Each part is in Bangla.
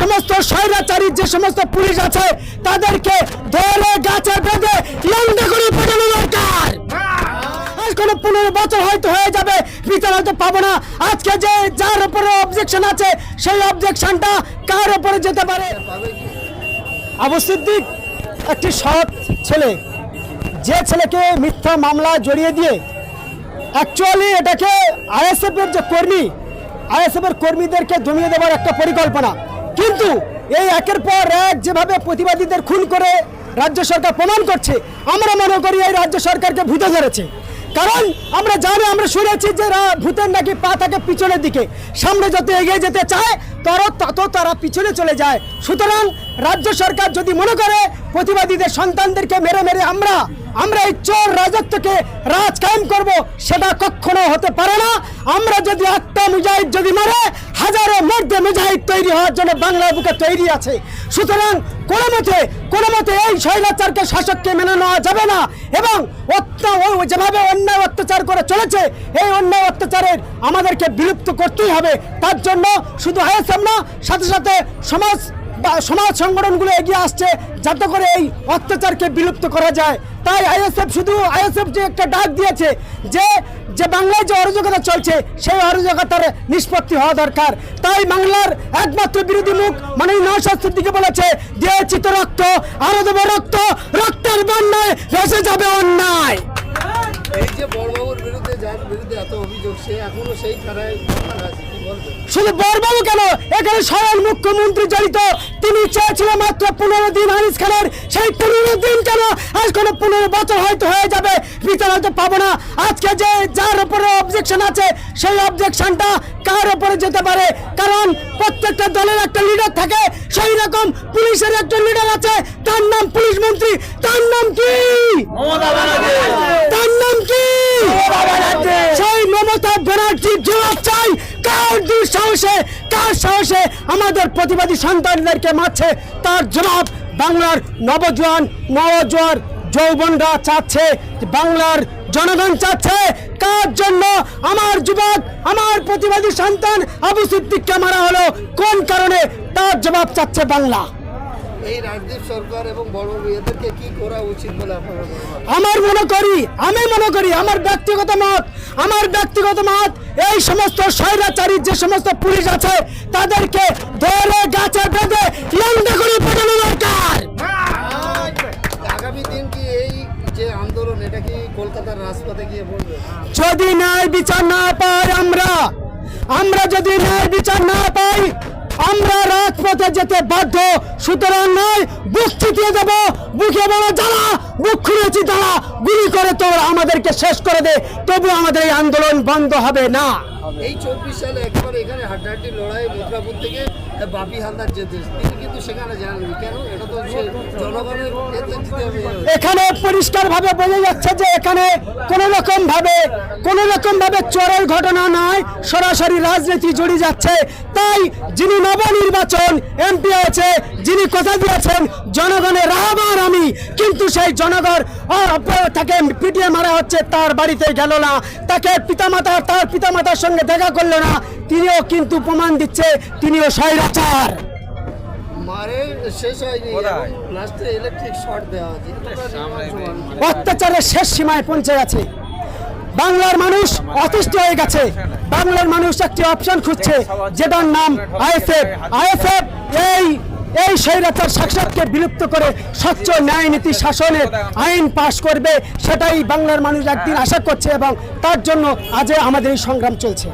সমস্ত স্বৈরাচারী যে সমস্ত পুলিশ আছে, তাদেরকে ধরে গাছে বেঁধে লন্ডে করে পাঠানো দরকার। কোনো বছর হয়তো হয়ে যাবে না। আজকে যে যার অবজেকশন আছে, সেই অবজেকশনটা কার যেতে পারে? একটি ছেলে। যে ছেলেকে মিথ্যা মামলা জড়িয়ে দিয়ে অ্যাকচুয়ালি এটাকে যে কর্মী কর্মীদেরকে দমিয়ে দেওয়ার একটা পরিকল্পনা। কিন্তু এই একের পর এক যেভাবে প্রতিবাদীদের খুন করে রাজ্য সরকার প্রমাণ করছে, আমরা মনে করি এই রাজ্য সরকারকে ভূতে ধরেছে। কারণ আমরা জানি, আমরা শুনেছি যে ভূতের নাকি পা থাকে পিছনের দিকে। সামনে যত এগিয়ে যেতে চায় তর তত তারা পিছনে চলে যায়। সুতরাং রাজ্য সরকার যদি মনে করে, প্রতিবাদীদের সন্তানদেরকে মেরে মেরে আমরা আমরা এই চোর রাজত্বকে রাজ কায়েম করব, সেটা কখনো হতে পারে না। আমরা যদি একটা মুজাহিদ যদি মারে, হাজারো মধ্যে মুজাহিদ তৈরি হওয়ার জন্য বাংলার বুকে তৈরি আছে। সুতরাং কোনো মতে কোনো মতে এই স্বৈরাচারকে শাসককে মেনে নেওয়া যাবে না এবং যেভাবে অন্যায় অত্যাচার করে চলেছে, এই অন্যায় অত্যাচারের আমাদেরকে বিলুপ্ত করতেই হবে। তার জন্য শুধু আইএসএম না। সাথে সাথে সমাজ বা সমাজ সংগঠনগুলো এগিয়ে আসছে যাতে করে এই অত্যাচারকে বিলুপ্ত করা যায়। তাই আইএসএফ শুধু আইএসএফ যে একটা ডাক দিয়েছে যে যে বাংলায় যে অরাজকতা চলছে, সেই অরাজকতার নিষ্পত্তি হওয়া দরকার। তাই বাংলার একমাত্র বিরোধী মুখ মানে নৌশাদ সিদ্দিকে বলেছে দিয়েছি তো রক্ত, আরও দেবো রক্ত, রক্তের বন্যায় ভেসে যাবে অন্যায়। এই যে বড়বাবুর বিরুদ্ধে, যার বিরুদ্ধে এত অভিযোগ, সে এখনও সেই ধারায় আছে। শুধু বরবাবু কেন? এখানে স্বয়ং মুখ্যমন্ত্রী জড়িত। তিনি চেয়েছিলেন মাত্র পনেরো দিন হানিস খানের। সেই পনেরো দিন কেন? আজ কোনো পনেরো বছর হয়তো হয়ে যাবে। বিচার হয়তো পাবো না। আজকে যে যার উপরে অবজেকশন আছে সেই অবজেকশনটা কার উপরে যেতে পারে? কারণ প্রত্যেকটা দলের একটা লিডার থাকে। সেই রকম পুলিশের একটা লিডার আছে। তার নাম পুলিশ মন্ত্রী। তার নাম কি? তার নাম কি? সেই মমতা ব্যানার্জির জবাব চাই। কার দুঃসাহসে, কার সাহসে আমাদের প্রতিবাদী সন্তানদেরকে মারছে? তার জবাব বাংলার নবজোয়ান নবজোয়ার যৌবনরা চাচ্ছে। বাংলার জনগণ চাচ্ছে। কার জন্য আমার যুবক, আমার প্রতিবাদী সন্তান আবু সিদ্দিককে মারা হলো? কোন কারণে? তার জবাব চাচ্ছে বাংলা। এই রাজদীপ সরকার এবং এদেরকে কি করা উচিত বলে আপনারা আমার মনে করি আমি মনে করি আমার ব্যক্তিগত মত আমার ব্যক্তিগত মত এই সমস্ত স্বৈরাচারী যে সমস্ত পুলিশ আছে তাদেরকে ধরে গাছে বেঁধে লন্ডে করে পাঠানো দরকার। আগামী দিন কি এই যে আন্দোলন এটা কি কলকাতার রাজপথে গিয়ে বলবে? যদি ন্যায় বিচার না পাই আমরা আমরা যদি ন্যায় বিচার না পাই আমরা রাজপথে যেতে বাধ্য, সুতরাং নয়, বুক চিতিয়ে দেব, বুকে বড় জ্বালা, বুক খুলেছি তারা গুলি করে তো আমাদেরকে শেষ করে দে, তবু আমাদের এই আন্দোলন বন্ধ হবে না। এই চব্বিশ সালে একবার এখানে হাড্ডাহাড্ডি লড়াই মুদ্রাপুর থেকে বাপি হালদার যে দেশ, তিনি কিন্তু সেখানে যাননি। কেন? এটা তো জনগণের এখানে পরিষ্কার ভাবে বোঝা যাচ্ছে যে এখানে কোন রকম ভাবে কোন রকম ভাবে চোরের ঘটনা নয়, সরাসরি রাজনীতি জড়িয়ে যাচ্ছে। তাই যিনি নবনির্বাচন এমপি আছে যিনি কথা দিয়েছেন জনগণের রাহবার আমি, কিন্তু সেই জনগণ তাকে পিটিয়ে মারা হচ্ছে, তার বাড়িতে গেল না। তাকে পিতামাতা, তার পিতামাতার সঙ্গে দেখা করল না। তিনিও কিন্তু প্রমাণ দিচ্ছে তিনিও স্বৈরাচার। অত্যাচারের শেষ সীমায় পৌঁছে গেছে। বাংলার মানুষ অতিষ্ঠ হয়ে গেছে। বাংলার মানুষ একটি অপশন খুঁজছে যেটার নাম আইএসএফ। আইএফএফ এই এই স্বৈরাচার শাসককে বিলুপ্ত করে স্বচ্ছ ন্যায় নীতি শাসনের আইন পাশ করবে সেটাই বাংলার মানুষ একদিন আশা করছে এবং তার জন্য আজ আমাদের এই সংগ্রাম চলছে।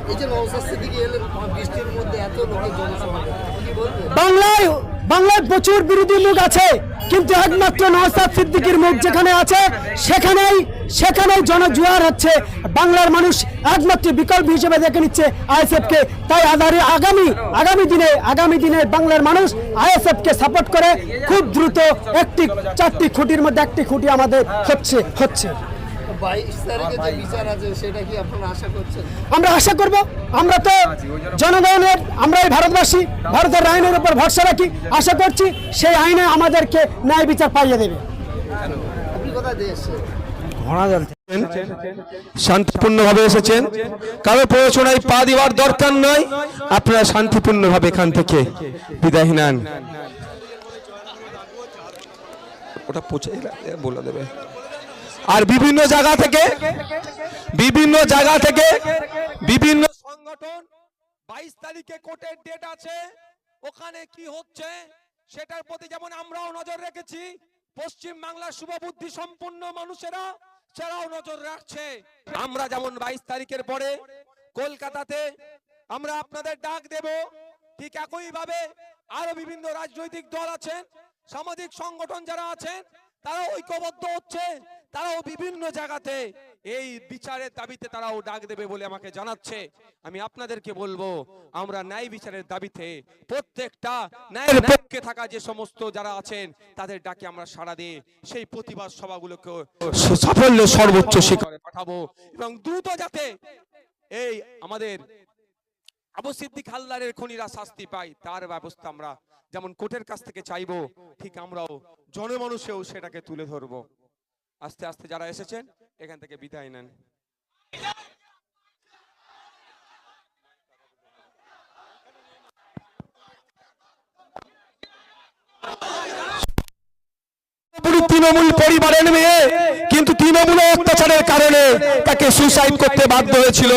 বাংলায় বাংলায় প্রচুর বিরোধী মুখ আছে কিন্তু একমাত্র নওসাদ সিদ্দিকির মুখ যেখানে আছে সেখানেই সেখানেই জনজুয়ার হচ্ছে। বাংলার মানুষ একমাত্র বিকল্প হিসেবে দেখে নিচ্ছে আইএসএফ কে তাই আধারে আগামী আগামী দিনে আগামী দিনে বাংলার মানুষ আইএসএফ কে সাপোর্ট করে খুব দ্রুত একটি, চারটি খুঁটির মধ্যে একটি খুঁটি আমাদের হচ্ছে হচ্ছে। আমরা আশা করব, আমরা তো জনগণের আমরা এই ভারতবাসী, ভারতের আইনের উপর ভরসা রাখি। আশা করছি সেই আইনে আমাদেরকে ন্যায় বিচার পাইয়ে দেবে। ঘোড়া শান্তিপূর্ণভাবে এসেছেন। কারও প্ররোচনায় পা দেওয়ার দরকার নয়। আপনারা শান্তিপূর্ণভাবে এখান থেকে বিদায় নেন। ওটা বলে দেবে। আর বিভিন্ন জায়গা থেকে বিভিন্ন জায়গা থেকে বিভিন্ন সংগঠন বাইশ তারিখে কোর্টের ডেট আছে। ওখানে কি হচ্ছে সেটার প্রতি যেমন আমরাও নজর রেখেছি পশ্চিম বাংলার শুভবুদ্ধি সম্পন্ন মানুষেরা সেরাও নজর রাখছে, আমরা যেমন বাইশ তারিখের পরে কলকাতাতে আমরা আপনাদের ডাক দেব, ঠিক একই ভাবে আরও বিভিন্ন রাজনৈতিক দল আছেন, সামাজিক সংগঠন যারা আছেন, তারা ঐক্যবদ্ধ হচ্ছে। তারাও বিভিন্ন জায়গাতে এই বিচারের দাবিতে তারাও ডাক দেবে বলে আমাকে জানাচ্ছে। আমি আপনাদেরকে বলব, আমরা ন্যায় বিচারের দাবিতে প্রত্যেকটা ন্যায়ের পক্ষে থাকা যে সমস্ত যারা আছেন, তাদের ডাকে আমরা সাড়া দিয়ে সেই প্রতিবাদ সভাগুলোকে সাফল্য সর্বোচ্চ শিখরে পাঠাবো এবং দ্রুত যাতে এই আমাদের আবু সিদ্দিক হালদারের খুনিরা শাস্তি পায়, তার ব্যবস্থা আমরা যেমন কোর্টের কাছ থেকে চাইব, ঠিক আমরাও জনমানুষেও সেটাকে তুলে ধরবো। আস্তে আস্তে যারা এসেছেন এখান থেকে বিদায় নেন। তৃণমূল পরিবারের মেয়ে কিন্তু তৃণমূল অত্যাচারের কারণে তাকে সুইসাইড করতে বাধ্য হয়েছিল।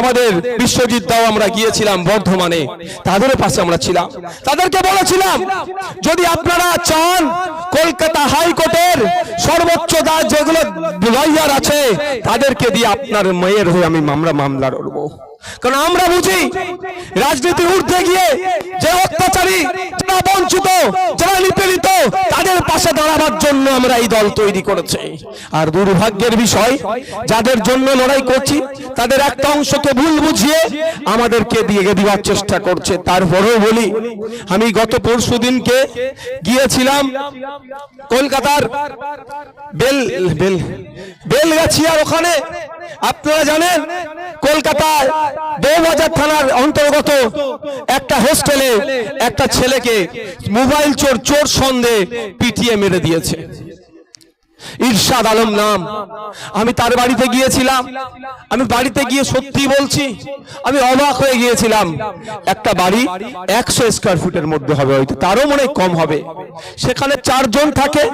আমাদের বিশ্বজিৎ দাও, আমরা গিয়েছিলাম বর্ধমানে। তাদের পাশে আমরা ছিলাম। তাদেরকে বলেছিলাম, যদি আপনারা চান কলকাতা হাইকোর্টের সর্বোচ্চ দাস যেগুলো লয়ার আছে, তাদেরকে দিয়ে আপনার মেয়ের হয়ে আমি মামলা মামলা লড়বো। কারণ আমরা বুঝি রাজনীতির ঊর্ধ্বে গিয়ে যে অত্যাচারী, যারা বঞ্চিত, যারা নিপীড়িত, তাদের পাশে দাঁড়াবার জন্য আমরা এই দল তৈরি করেছি। আর দুর্ভাগ্যের বিষয়, যাদের জন্য লড়াই করছি, তাদের একটা অংশকে ভুল বুঝিয়ে আমাদেরকে দিয়ে দেওয়ার চেষ্টা করছে। তারপরেও বলি, আমি গত পরশু দিনকে গিয়েছিলাম কলকাতার বেল বেল, বেলগাছিয়ার ওখানে। আপনারা জানেন কলকাতায় বউবাজার থানার অন্তর্গত একটা হোস্টেলে একটা ছেলেকে মোবাইল চোর চোর সন্দেহে পিটিয়ে মেরে দিয়েছে। ইরশাদ আলম নাম। আমি তার বাড়িতে গিয়েছিলাম। আমি বাড়িতে গিয়ে সত্যি বলছি, আমি অবাক হয়ে গিয়েছিলাম। একটা বাড়ি একশো স্কোয়ার ফুটের মধ্যে হবে, হয়তো তারও মনে কম হবে। সেখানে চারজন থাকে,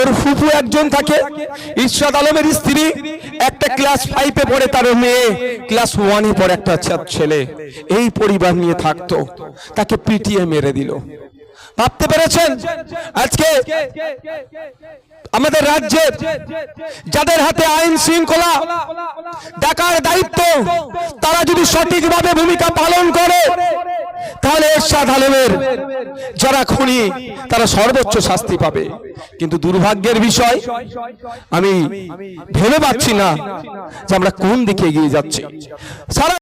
ওর ফুফু একজন থাকে। ইরশাদ আলমের স্ত্রী, একটা ক্লাস ফাইভে পড়ে তার মেয়ে ক্লাস ওয়ানে পড়ে একটা ছেলে। এই পরিবার নিয়ে থাকতো। তাকে পিটিয়ে মেরে দিল। ভাবতে পেরেছেন? আজকে আমাদের রাজ্যের যাদের হাতে আইন শৃঙ্খলা ডাকার দায়িত্ব, তারা যদি সঠিকভাবে ভূমিকা পালন করে, তাহলে এরশাদ আলমের যারা খুনি, তারা সর্বোচ্চ শাস্তি পাবে। কিন্তু দুর্ভাগ্যের বিষয়, আমি ভেবে পাচ্ছি না যে আমরা কোন দিকে এগিয়ে যাচ্ছি। সারা